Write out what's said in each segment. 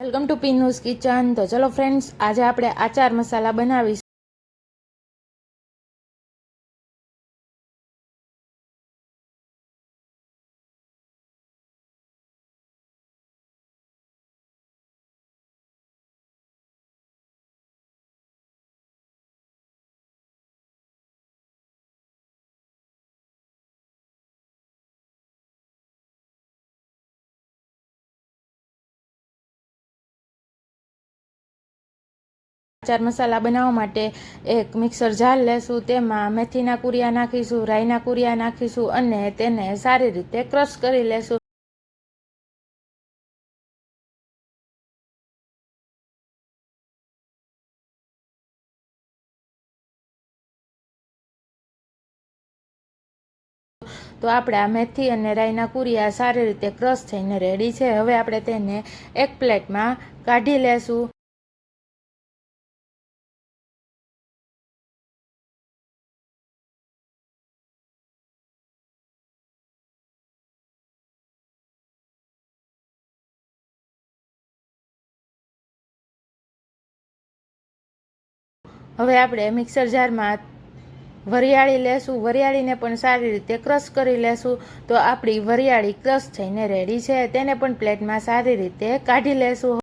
Welcome to પીનુસ kitchen તો ચલો friends આજે આપણે આચાર મસાલા બનાવીશું. આચાર મસાલા બનાવવા માટે એક મિક્સર જાર લેશું, તેમાં મેથીના કુરિયા નાખીશું, રાઈના કુરિયા નાખીશું અને તેને સારી રીતે ક્રશ કરી લેશું. તો આપણે આ મેથી અને રાઈના કુરિયા સારી રીતે ક્રશ થઈને રેડી છે. હવે આપણે તેને એક પ્લેટમાં કાઢી લેશું. હવે આપણે મિક્સર જારમાં વરિયાળી લેશું. વરિયાળીને પણ સારી રીતે ક્રશ કરી લેશું. તો આપણી વરિયાળી ક્રશ થઈને રેડી છે. તેને પણ પ્લેટમાં સારી રીતે કાઢી લેશું.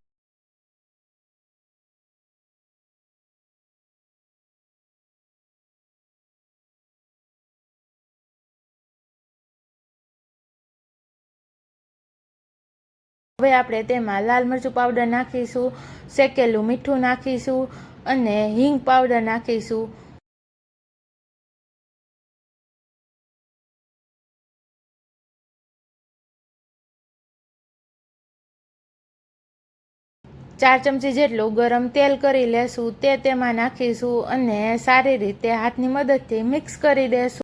હવે આપણે તેમાં લાલ મરચું પાવડર નાખીશું. શેકેલું મીઠું નાખીશું. અને હિંગ પાવડર નાખીશું. ચાર ચમચી જેટલું ગરમ તેલ કરી લેશું. તે તેમાં નાખીશું અને સારી રીતે હાથની મદદથી મિક્સ કરી દેશું.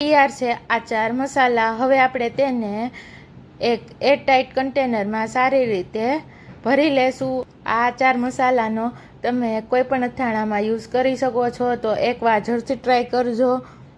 તૈયાર છે આ ચાર મસાલા. હવે આપણે તેને એક એરટાઇટ કન્ટેનરમાં સારી રીતે ભરી લેશું. આ ચાર મસાલાનો તમે કોઈ પણ અથાણામાં યુઝ કરી શકો છો, તો એકવાર જરૂરથી ટ્રાય કરજો.